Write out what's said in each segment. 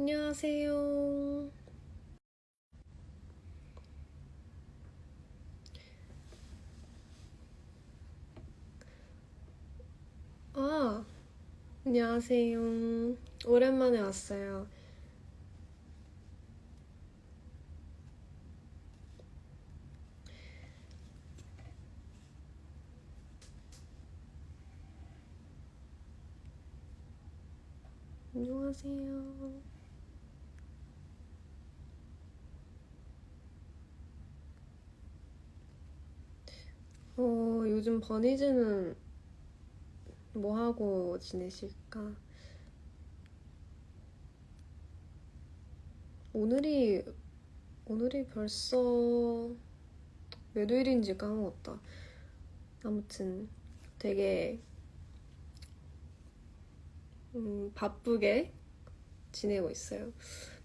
안녕하세요. 아, 안녕하세요. 오랜만에 왔어요. 안녕하세요. 어, 요즘 버니즈는 뭐 하고 지내실까? 오늘이, 오늘이 벌써 몇 요일인지 까먹었다. 아무튼 되게 음, 바쁘게 지내고 있어요.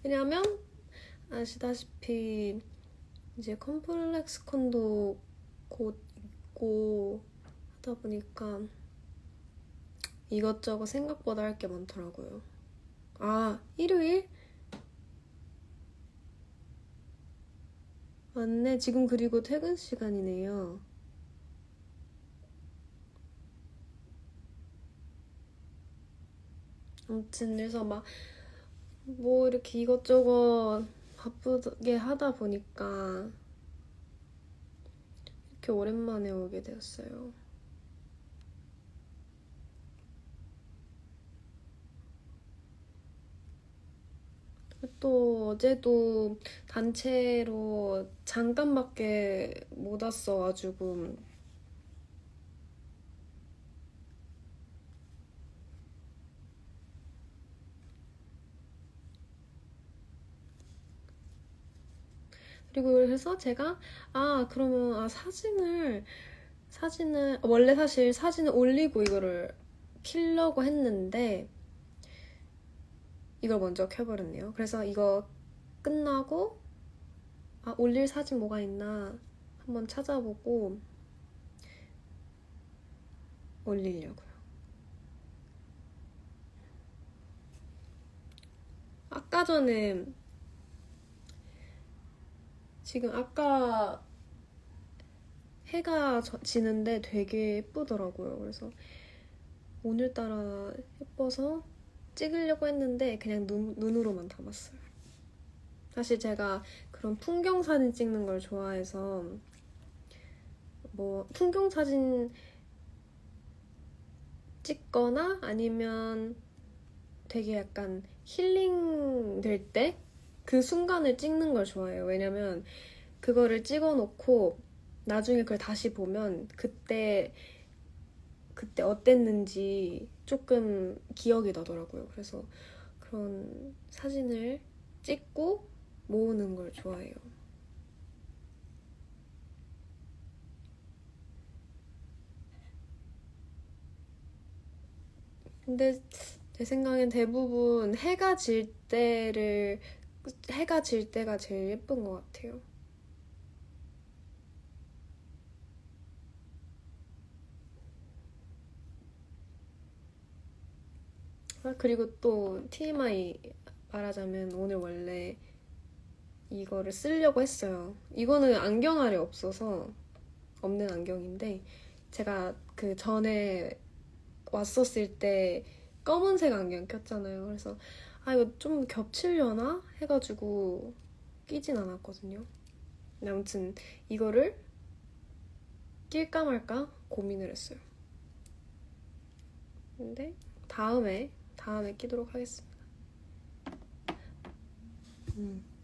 왜냐하면 아시다시피 이제 컴플렉스 콘도 곧 있고 하다 보니까 이것저것 생각보다 할 게 많더라고요. 아, 일요일? 맞네. 지금 그리고 퇴근 시간이네요. 아무튼 그래서 막 뭐 이렇게 이것저것 바쁘게 하다 보니까 이렇게 오랜만에 오게 되었어요. 또 어제도 단체로 잠깐밖에 못 왔어가지고 그리고 그래서 제가 아 그러면 아 사진을 사진을 원래 사실 사진을 올리고 이거를 키려고 했는데 이걸 먼저 켜버렸네요. 그래서 이거 끝나고 아 올릴 사진 뭐가 있나 한번 찾아보고 올리려고요. 아까 전에 지금 아까 해가 저- 지는데 되게 예쁘더라고요. 그래서 오늘따라 예뻐서 찍으려고 했는데 그냥 눈, 눈으로만 담았어요. 사실 제가 그런 풍경 사진 찍는 걸 좋아해서 뭐 풍경 사진 찍거나 아니면 되게 약간 힐링 될 때 그 순간을 찍는 걸 좋아해요. 왜냐면 그거를 찍어 놓고 나중에 그걸 다시 보면 그때 그때 어땠는지 조금 기억이 나더라고요. 그래서 그런 사진을 찍고 모으는 걸 좋아해요. 근데 제 생각엔 대부분 해가 질 때를 해가 질 때가 제일 예쁜 것 같아요. 아, 그리고 또 TMI 말하자면 오늘 원래 이거를 쓰려고 했어요. 이거는 안경 알이 없어서 없는 안경인데 제가 그 전에 왔었을 때 검은색 안경 꼈잖아요. 그래서 아 이거 좀 겹치려나 해가지고 끼진 않았거든요. 아무튼 이거를 낄까 말까 고민을 했어요. 근데 다음에 다음에 끼도록 하겠습니다. 음.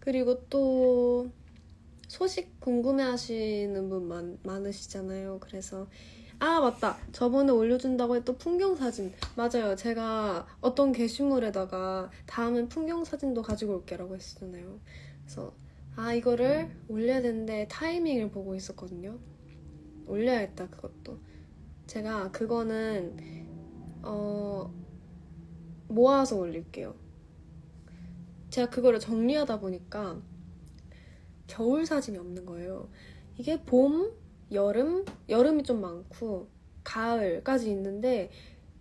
그리고 또 소식 궁금해 하시는 분 많, 많으시잖아요. 그래서 아, 맞다. 저번에 올려준다고 했던 풍경 사진. 맞아요. 제가 어떤 게시물에다가 다음엔 풍경 사진도 가지고 올게라고 했었잖아요. 그래서 아, 이거를 올려야 되는데 타이밍을 보고 있었거든요. 올려야겠다, 그것도. 제가 그거는 어 모아서 올릴게요. 제가 그거를 정리하다 보니까 겨울 사진이 없는 거예요. 이게 봄, 여름, 여름이 좀 많고 가을까지 있는데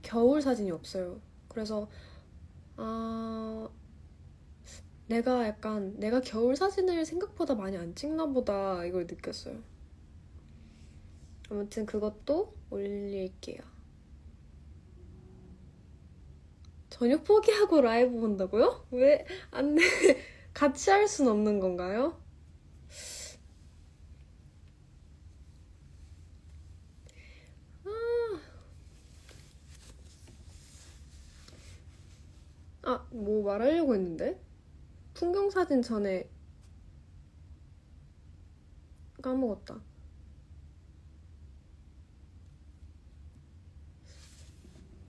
겨울 사진이 없어요. 그래서 아 내가 약간 내가 겨울 사진을 생각보다 많이 안 찍나 보다 이걸 느꼈어요. 아무튼 그것도 올릴게요. 저녁 포기하고 라이브 본다고요? 왜? 안 돼. 같이 할 순 없는 건가요? 아, 뭐 말하려고 했는데? 풍경 사진 전에 까먹었다.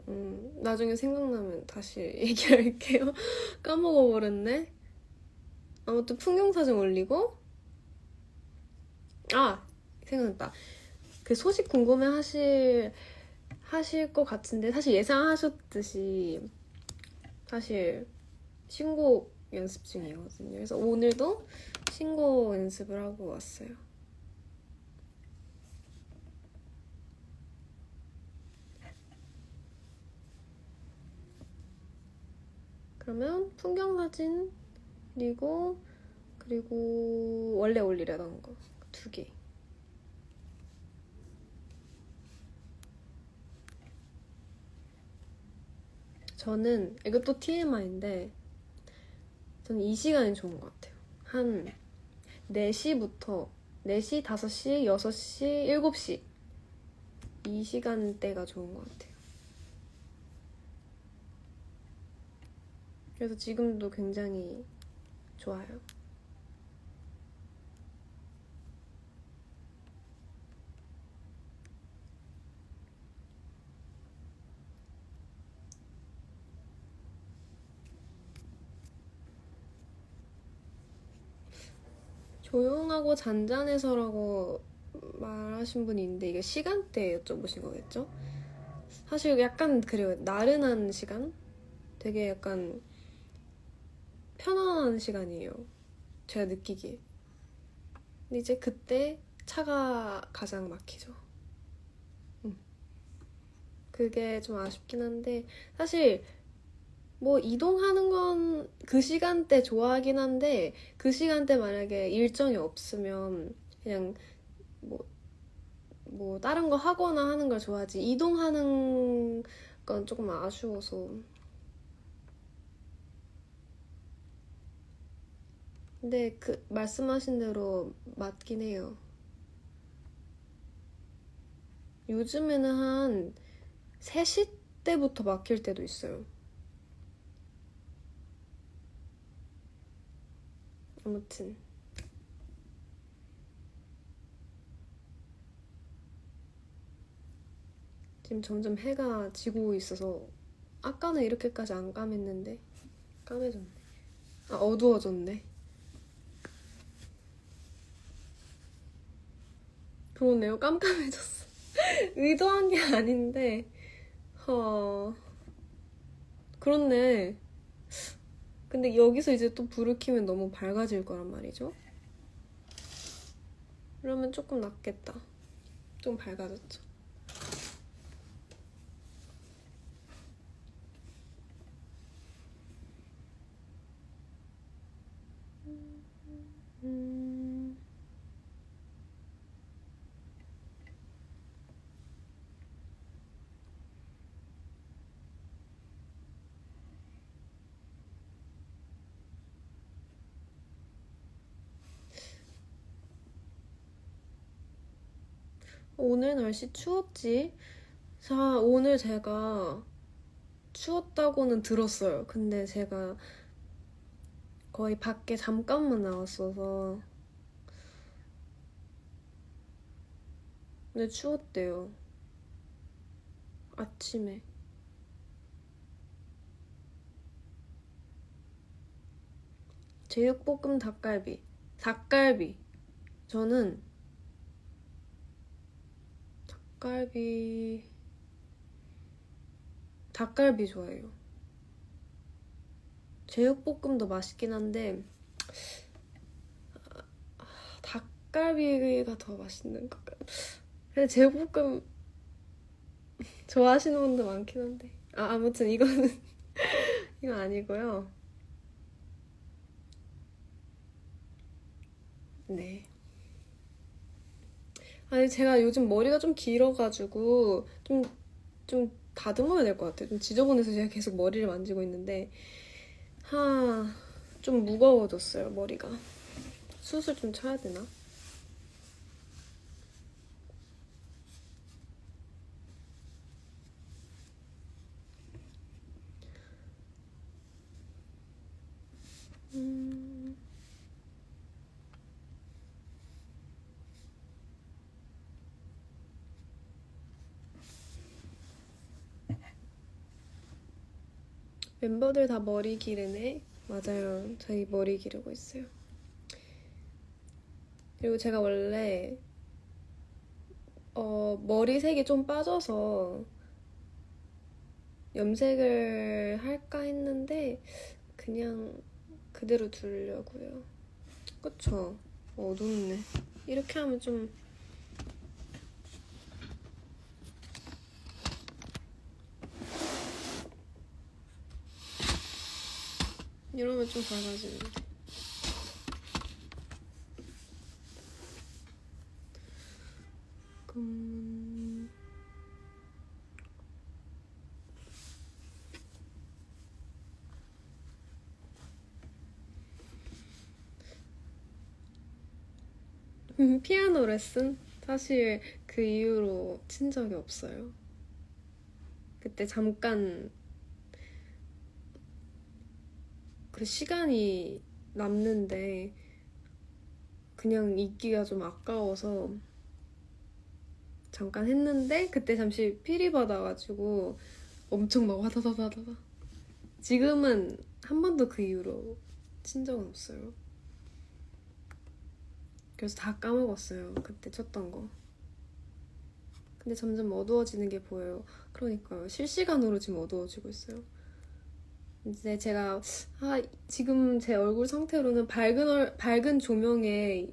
음, 나중에 생각나면 다시 얘기할게요. 까먹어 버렸네. 아무튼 풍경 사진 올리고 아 생각났다. 그 소식 궁금해 하실 하실 것 같은데 사실 예상하셨듯이 사실 신곡 연습 중이거든요. 그래서 오늘도 신곡 연습을 하고 왔어요. 그러면 풍경 사진 그리고 그리고 원래 올리려던 거 두 개. 저는 이것도 TMI인데 저는 이 시간이 좋은 것 같아요. 한 4시부터 4시, 5시, 6시, 7시 이 시간대가 좋은 것 같아요. 그래서 지금도 굉장히 좋아요. 조용하고 잔잔해서라고 말하신 분이 있는데 이게 시간대 여쭤보신 거겠죠? 사실 약간 그래요. 나른한 시간? 되게 약간 편안한 시간이에요. 제가 느끼기에. 근데 이제 그때 차가 가장 막히죠. 음. 그게 좀 아쉽긴 한데 사실 뭐 이동하는 건 그 시간대 좋아하긴 한데 그 시간대 만약에 일정이 없으면 그냥 뭐, 뭐 다른 거 하거나 하는 걸 좋아하지 이동하는 건 조금 아쉬워서 근데 그 말씀하신 대로 맞긴 해요. 요즘에는 한 3시 때부터 막힐 때도 있어요. 아무튼 지금 점점 해가 지고 있어서 아까는 이렇게까지 안 까맸는데 까매졌네. 아 어두워졌네. 그러네요. 깜깜해졌어. 의도한 게 아닌데, 어, 그렇네. 근데 여기서 이제 또 불을 켜면 너무 밝아질 거란 말이죠. 그러면 조금 낫겠다. 좀 밝아졌죠. 오늘 날씨 추웠지? 자, 오늘 제가 추웠다고는 들었어요. 근데 제가 거의 밖에 잠깐만 나왔어서. 근데 추웠대요. 아침에. 제육볶음 닭갈비. 닭갈비. 저는 닭갈비 닭갈비 좋아해요. 제육볶음도 맛있긴 한데 닭갈비가 더 맛있는 것 같아. 근데 제육볶음 좋아하시는 분도 많긴 한데. 아, 아무튼 이거는 이건 아니고요. 네. 아니 제가 요즘 머리가 좀 길어가지고 좀 좀 다듬어야 될 것 같아요. 좀 지저분해서 제가 계속 머리를 만지고 있는데 하, 좀 무거워졌어요 머리가. 수술 좀 쳐야 되나? 음. 멤버들 다 머리 기르네. 맞아요. 저희 머리 기르고 있어요. 그리고 제가 원래 어, 머리색이 좀 빠져서 염색을 할까 했는데 그냥 그대로 두려고요. 그쵸? 어둡네. 이렇게 하면 좀 이러면 좀 밝아지는데. 음... 음, 피아노 레슨? 사실 그 이후로 친 적이 없어요. 그때 잠깐 그 시간이 남는데 그냥 있기가 좀 아까워서 잠깐 했는데 그때 잠시 피리 받아가지고 엄청 막 와다다다다다 지금은 한 번도 그 이후로 친 적은 없어요. 그래서 다 까먹었어요. 그때 쳤던 거. 근데 점점 어두워지는 게 보여요. 그러니까요. 실시간으로 지금 어두워지고 있어요. 이제 제가 아 지금 제 얼굴 상태로는 밝은 얼, 밝은 조명에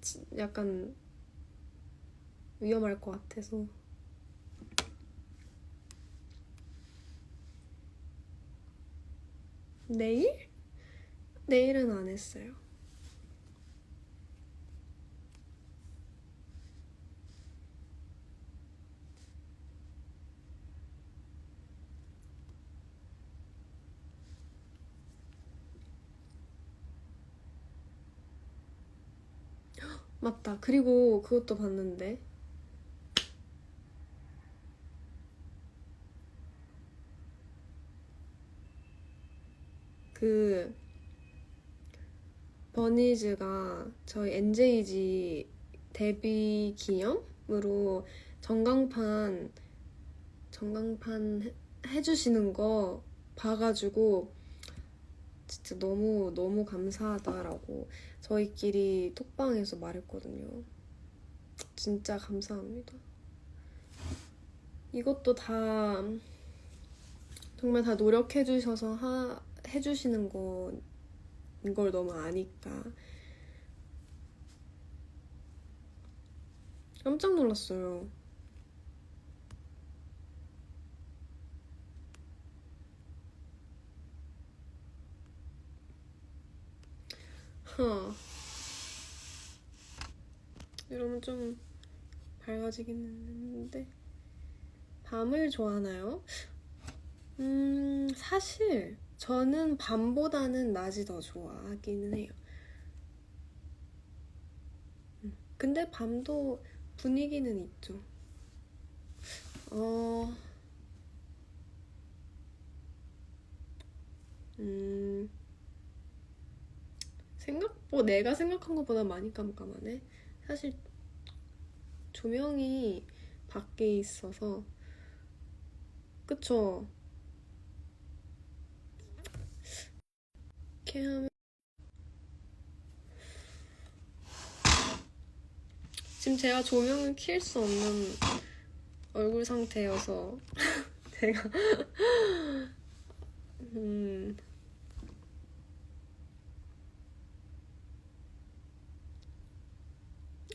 지- 약간 위험할 것 같아서 내일? 내일은 안 했어요. 맞다. 그리고 그것도 봤는데. 그 버니즈가 저희 NJG 데뷔 기념으로 전광판 전광판 해- 해주시는 거 봐가지고 진짜 너무 너무 감사하다라고 저희끼리 톡방에서 말했거든요. 진짜 감사합니다. 이것도 다 정말 다 노력해 주셔서 하, 해주시는 거인 걸 너무 아니까 깜짝 놀랐어요. 하. 이러면 좀 밝아지긴 했는데 밤을 좋아하나요? 음 사실 저는 밤보다는 낮이 더 좋아하기는 해요. 음, 근데 밤도 분위기는 있죠. 어, 음, 생각보 내가 생각한 것보다 많이 깜깜하네. 사실 조명이 밖에 있어서 그쵸? 이렇게 하면 지금 제가 조명을 킬 수 없는 얼굴 상태여서 제가 음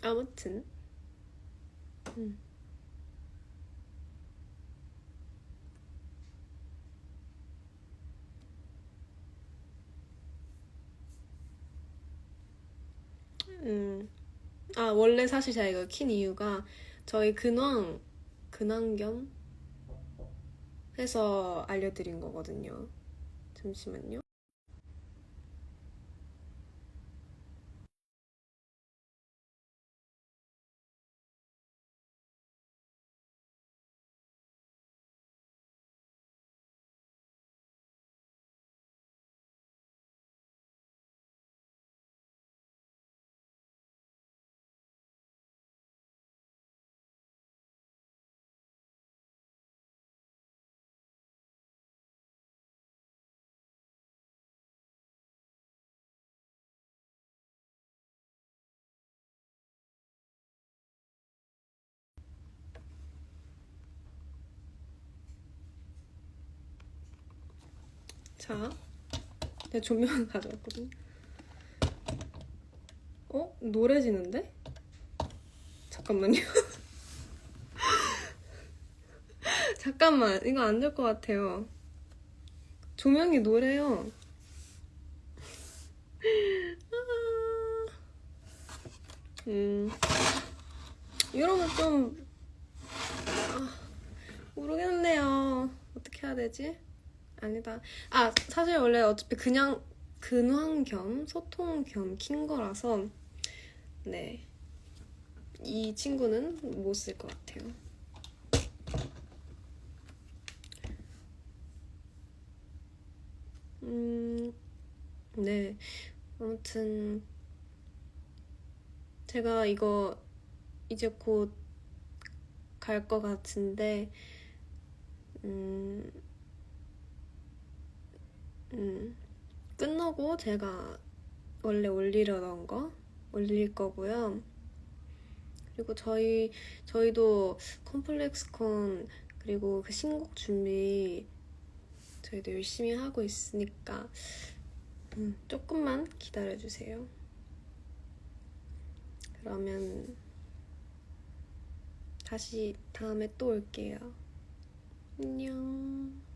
아무튼 음. 음. 아, 원래 사실 제가 이거 킨 이유가 저희 근황, 근황 겸 해서 알려드린 거거든요. 잠시만요. 자, 내가 조명을 가져왔거든요. 어? 노래지는데? 잠깐만요. 잠깐만, 이거 안 될 것 같아요. 조명이 노래요. 음, 이러면 좀, 아, 모르겠네요. 어떻게 해야 되지? 아니다. 아, 사실 원래 어차피 그냥 근황 겸 소통 겸 킨 거라서, 네. 이 친구는 못 쓸 것 같아요. 음, 네. 아무튼, 제가 이거 이제 곧 갈 것 같은데, 음, 음, 끝나고 제가 원래 올리려던 거 올릴 거고요. 그리고 저희, 저희도 컴플렉스콘 그리고 그 신곡 준비 저희도 열심히 하고 있으니까 음, 조금만 기다려 주세요. 그러면 다시 다음에 또 올게요. 안녕.